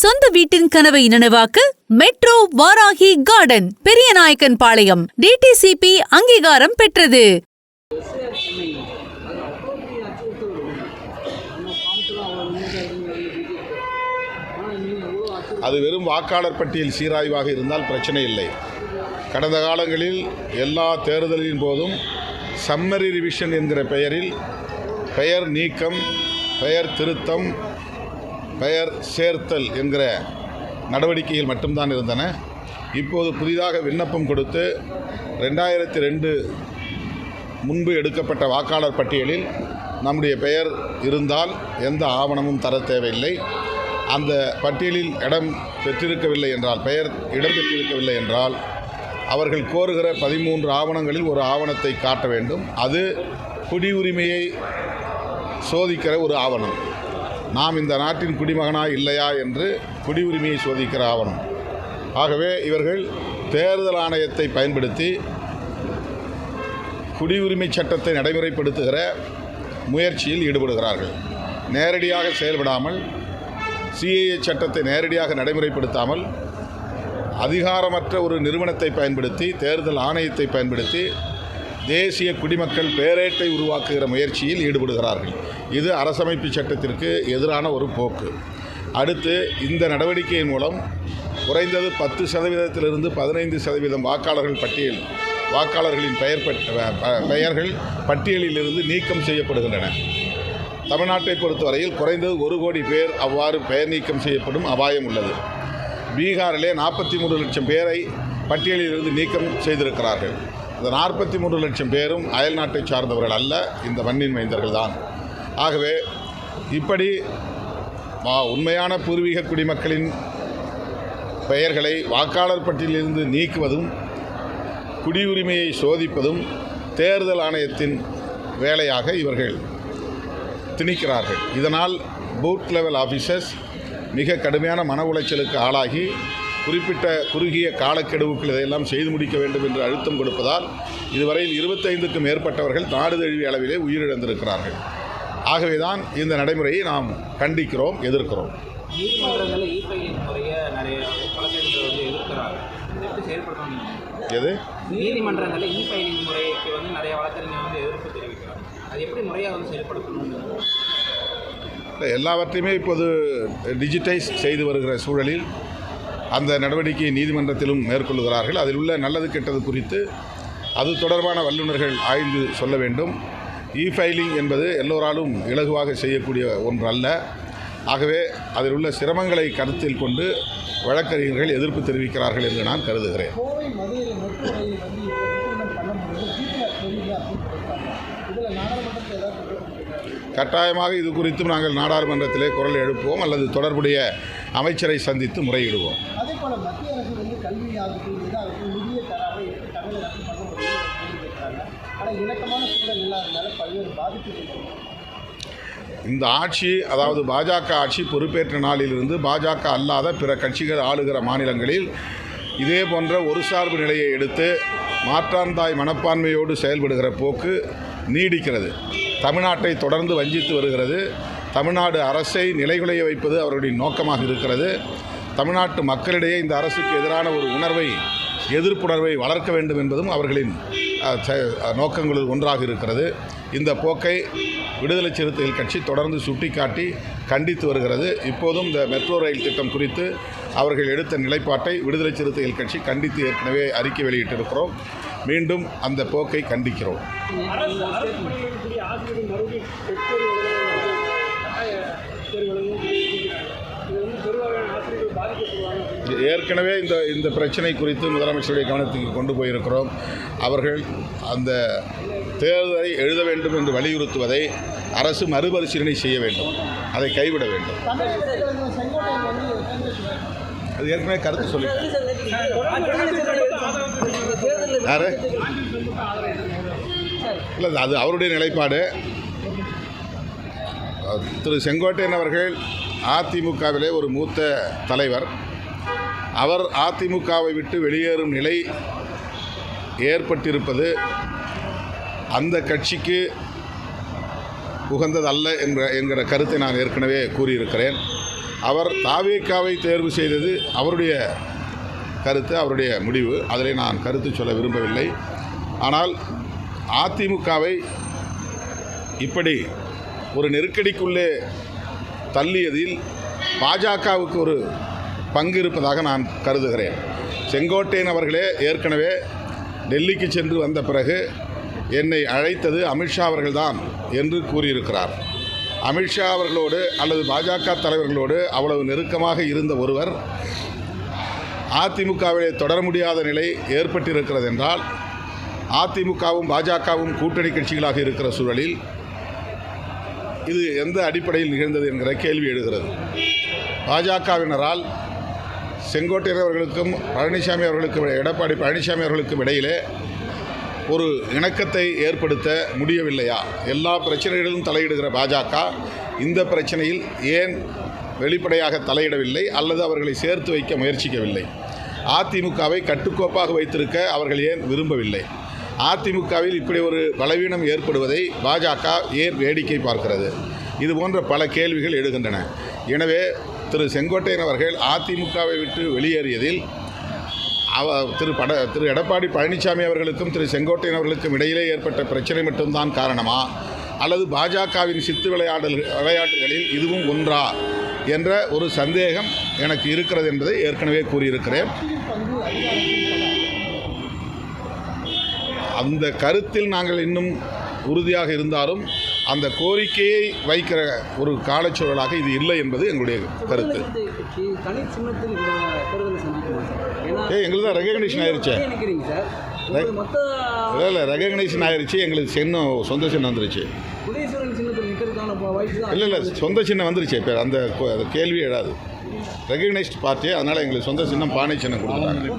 சொந்த வீட்டின் கனவை நனவாக்க metro Varahi garden Periyanaickenpalayam DTCP அங்கீகாரம் பெற்றது. அது வெறும் வாக்காளர் பட்டியல் சீராய்வாக இருந்தால் பிரச்சனை இல்லை. கடந்த காலங்களில் எல்லா தேர்தலின் போதும் சம்மரி ரிவிஷன் என்கிற பெயரில் பெயர் நீக்கம் பெயர் திருத்தம் பெயர் சேர்த்தல் என்கிற நடவடிக்கைகள் மட்டும்தான் இருந்தன. இப்போது புதிதாக விண்ணப்பம் கொடுத்து ரெண்டாயிரத்தி ரெண்டு முன்பு எடுக்கப்பட்ட வாக்காளர் பட்டியலில் நம்முடைய பெயர் இருந்தால் எந்த ஆவணமும் தர தேவையில்லை. அந்த பட்டியலில் இடம் பெற்றிருக்கவில்லை என்றால் பெயர் இடம் பெற்றிருக்கவில்லை என்றால் அவர்கள் கோருகிற பதிமூன்று ஆவணங்களில் ஒரு ஆவணத்தை காட்ட வேண்டும். அது குடியுரிமையை சோதிக்கிற ஒரு ஆவணம். நாம் இந்த நாட்டின் குடிமகனா இல்லையா என்று குடியுரிமையை சோதிக்கிற ஆவணம். ஆகவே இவர்கள் தேர்தல் ஆணையத்தை பயன்படுத்தி குடியுரிமை சட்டத்தை நடைமுறைப்படுத்துகிற முயற்சியில் ஈடுபடுகிறார்கள். நேரடியாக செயல்படாமல் சிஏஏ சட்டத்தை நேரடியாக நடைமுறைப்படுத்தாமல் அதிகாரமற்ற ஒரு நிறுவனத்தை பயன்படுத்தி தேர்தல் ஆணையத்தை பயன்படுத்தி தேசிய குடிமக்கள் பேரேட்டை உருவாக்குகிற முயற்சியில் ஈடுபடுகிறார்கள். இது அரசமைப்பு சட்டத்திற்கு எதிரான ஒரு போக்கு. அடுத்து இந்த நடவடிக்கையின் மூலம் குறைந்தது பத்து சதவீதத்திலிருந்து பதினைந்து சதவீதம் வாக்காளர்கள் பட்டியல் வாக்காளர்களின் பெயர் பெயர்கள் பட்டியலிலிருந்து நீக்கம் செய்யப்படுகின்றன. தமிழ்நாட்டை பொறுத்தவரையில் குறைந்தது ஒரு கோடி பேர் அவ்வாறு பெயர் நீக்கம் செய்யப்படும் அபாயம் உள்ளது. பீகாரிலே நாற்பத்தி மூன்று லட்சம் பேரை பட்டியலிலிருந்து நீக்கம் செய்திருக்கிறார்கள். இந்த நாற்பத்தி மூன்று லட்சம் பேரும் அயல் நாட்டை சார்ந்தவர்கள் அல்ல இந்த மண்ணின் மைந்தர்கள் தான். ஆகவே இப்படி உண்மையான பூர்வீக குடிமக்களின் பெயர்களை வாக்காளர் பட்டியலிருந்து நீக்குவதும் குடியுரிமையை சோதிப்பதும் தேர்தல் ஆணையத்தின் வேலையாக இவர்கள் திணிக்கிறார்கள். இதனால் பூத் லெவல் ஆஃபீஸர்ஸ் மிக கடுமையான மன உளைச்சலுக்கு ஆளாகி குறிப்பிட்ட குறுகிய காலக்கெடுவுக்குள் இதையெல்லாம் செய்து முடிக்க வேண்டும் என்று அழுத்தம் கொடுப்பதால் இதுவரையில் இருபத்தைந்துக்கும் மேற்பட்டவர்கள் நாடு தழுவிய அளவிலே உயிரிழந்திருக்கிறார்கள். ஆகவேதான் இந்த நடைமுறையை நாம் கண்டிக்கிறோம் எதிர்க்கிறோம். எது? நீதிமன்றங்களில் இ ஃபைலிங் முறைக்கு வந்து நிறைய வழக்கறிஞர் வந்து எதிர்ப்பு தெரிவிக்கிறாங்க. அது எப்படி முறையாக வந்து செயல்படுத்தணும் இல்ல, எல்லாவற்றையுமே இப்போது டிஜிட்டைஸ் செய்து வருகிற சூழலில் அந்த நடவடிக்கையை நீதிமன்றத்திலும் மேற்கொள்கிறார்கள். அதில் உள்ள நல்லது கெட்டது குறித்து அது தொடர்பான வல்லுநர்கள் ஆய்ந்து சொல்ல வேண்டும். இ ஃபைலிங் என்பது எல்லோராலும் இலகுவாக செய்யக்கூடிய ஒன்று அல்ல ஆகவே அதில் உள்ள சிரமங்களை கருத்தில் கொண்டு வழக்கறிஞர்கள் எதிர்ப்பு தெரிவிக்கிறார்கள் என்று நான் கருதுகிறேன். கட்டாயமாக இது குறித்தும் நாங்கள் நாடாளுமன்றத்திலே குரல் எழுப்புவோம் அல்லது தொடர்புடைய அமைச்சரை சந்தித்து முறையிடுவோம். இந்த ஆட்சி அதாவது பாஜக ஆட்சி பொறுப்பேற்ற நாளிலிருந்து பாஜக அல்லாத பிற கட்சிகள் ஆளுகிற மாநிலங்களில் இதே போன்ற ஒரு சார்பு நிலையை எடுத்து மாற்றாந்தாய் மனப்பான்மையோடு செயல்படுகிற போக்கு நீடிக்கிறது. தமிழ்நாட்டை தொடர்ந்து வஞ்சித்து வருகிறது. தமிழ்நாடு அரசை நிலைகுலைய வைப்பது அவர்களுடைய நோக்கமாக இருக்கிறது. தமிழ்நாட்டு மக்களிடையே இந்த அரசுக்கு எதிரான ஒரு உணர்வை எதிர்ப்புணர்வை வளர்க்க வேண்டும் என்பதும் அவர்களின் நோக்கங்களில் ஒன்றாக இருக்கிறது. இந்த போக்கை விடுதலை சிறுத்தைகள் கட்சி தொடர்ந்து சுட்டிக்காட்டி கண்டித்து வருகிறது. இப்போதும் இந்த மெட்ரோ ரயில் திட்டம் குறித்து அவர்கள் எடுத்த நிலைப்பாட்டை விடுதலை சிறுத்தைகள் கட்சி கண்டித்து ஏற்கனவே அறிக்கை வெளியிட்டிருக்கிறோம். மீண்டும் அந்த போக்கை கண்டிக்கிறோம். ஏற்கனவே இந்த இந்த பிரச்சனை குறித்து முதலமைச்சருடைய கவனத்துக்கு கொண்டு போயிருக்கிறோம். அவர்கள் அந்த தேர்தலை எழுத வேண்டும் என்று வலியுறுத்துவதை அரசு மறுபரிசீலனை செய்ய வேண்டும். அதை கைவிட வேண்டும். அது ஏற்கனவே கருத்து சொல்லி. யாரு? இல்லை அது அவருடைய நிலைப்பாடு. திரு செங்கோட்டையன் அவர்கள் அதிமுகவிலே ஒரு மூத்த தலைவர். அவர் அதிமுகவை விட்டு வெளியேறும் நிலை ஏற்பட்டிருப்பது அந்த கட்சிக்கு உகந்ததல்ல என்ற என்கிற கருத்தை நான் ஏற்கனவே கூறியிருக்கிறேன். அவர் தாவேக்காவை தேர்வு செய்தது அவருடைய கருத்து அவருடைய முடிவு. அதில் நான் கருத்து சொல்ல விரும்பவில்லை. ஆனால் அதிமுகவை இப்படி ஒரு நெருக்கடிக்குள்ளே தள்ளியதில் பாஜகவுக்கு ஒரு பங்கு இருப்பதாக நான் கருதுகிறேன். செங்கோட்டையன் அவர்களே ஏற்கனவே டெல்லிக்கு சென்று வந்த பிறகு என்னை அழைத்தது அமித்ஷா அவர்கள்தான் என்று கூறியிருக்கிறார். அமித்ஷா அவர்களோடு அல்லது பாஜக தலைவர்களோடு அவ்வளவு நெருக்கமாக இருந்த ஒருவர் அதிமுகவிலே தொடர முடியாத நிலை ஏற்பட்டிருக்கிறது என்றால் அதிமுகவும் பாஜகவும் கூட்டணி கட்சிகளாக இருக்கிற சூழலில் இது எந்த அடிப்படையில் நிகழ்ந்தது என்கிற கேள்வி எழுகிறது. பாஜகவினரால் செங்கோட்டையர் அவர்களுக்கும் பழனிசாமி அவர்களுக்கும் எடப்பாடி பழனிசாமி அவர்களுக்கும் இடையிலே ஒரு இணக்கத்தை ஏற்படுத்த முடியவில்லையா? எல்லா பிரச்சனைகளிலும் தலையிடுகிற பாஜக இந்த பிரச்சனையில் ஏன் வெளிப்படையாக தலையிடவில்லை அல்லது அவர்களை சேர்த்து வைக்க முயற்சிக்கவில்லை? அதிமுகவை கட்டுக்கோப்பாக வைத்திருக்க அவர்கள் ஏன் விரும்பவில்லை? அதிமுகவில் இப்படி ஒரு பலவீனம் ஏற்படுவதை பாஜக ஏன் வேடிக்கை பார்க்கிறது? இது போன்ற பல கேள்விகள் எழுகின்றன. எனவே திரு செங்கோட்டையன் அவர்கள் அதிமுகவை விட்டு வெளியேறியதில் திரு பட திரு எடப்பாடி பழனிசாமி அவர்களுக்கும் திரு செங்கோட்டையன் அவர்களுக்கும் இடையிலே ஏற்பட்ட பிரச்சனை மட்டும்தான் காரணமா? அல்லது பாஜகவின் சித்து விளையாடல் விளையாட்டுகளில் இதுவும் ஒன்றா? என்ற ஒரு சந்தேகம் எனக்கு இருக்கிறது என்பதை ஏற்கனவே கூறியிருக்கிறேன். அந்த கருத்தில் நாங்கள் இன்னும் உறுதியாக இருந்தாலும் அந்த கோரிக்கையை வைக்கிற ஒரு காலச்சூழலாக இது இல்லை என்பது எங்களுடைய கருத்து. ஏ எங்களுக்கு தான் ரெகக்னிஷன் மொத்த இல்லை இல்லை ரெகக்னிஷன் ஆயிருச்சு எங்களுக்கு சின்னம் சொந்த சின்னம் வந்துருச்சு. இல்லை இல்லை சொந்த சின்னம் வந்துருச்சு இப்போ அந்த கேள்வி எழாது. ரெகக்னைஸ்ட் பார்ட்டி அதனால் எங்களுக்கு சொந்த சின்னம் பானை சின்னம் கொடுத்துட்டாங்க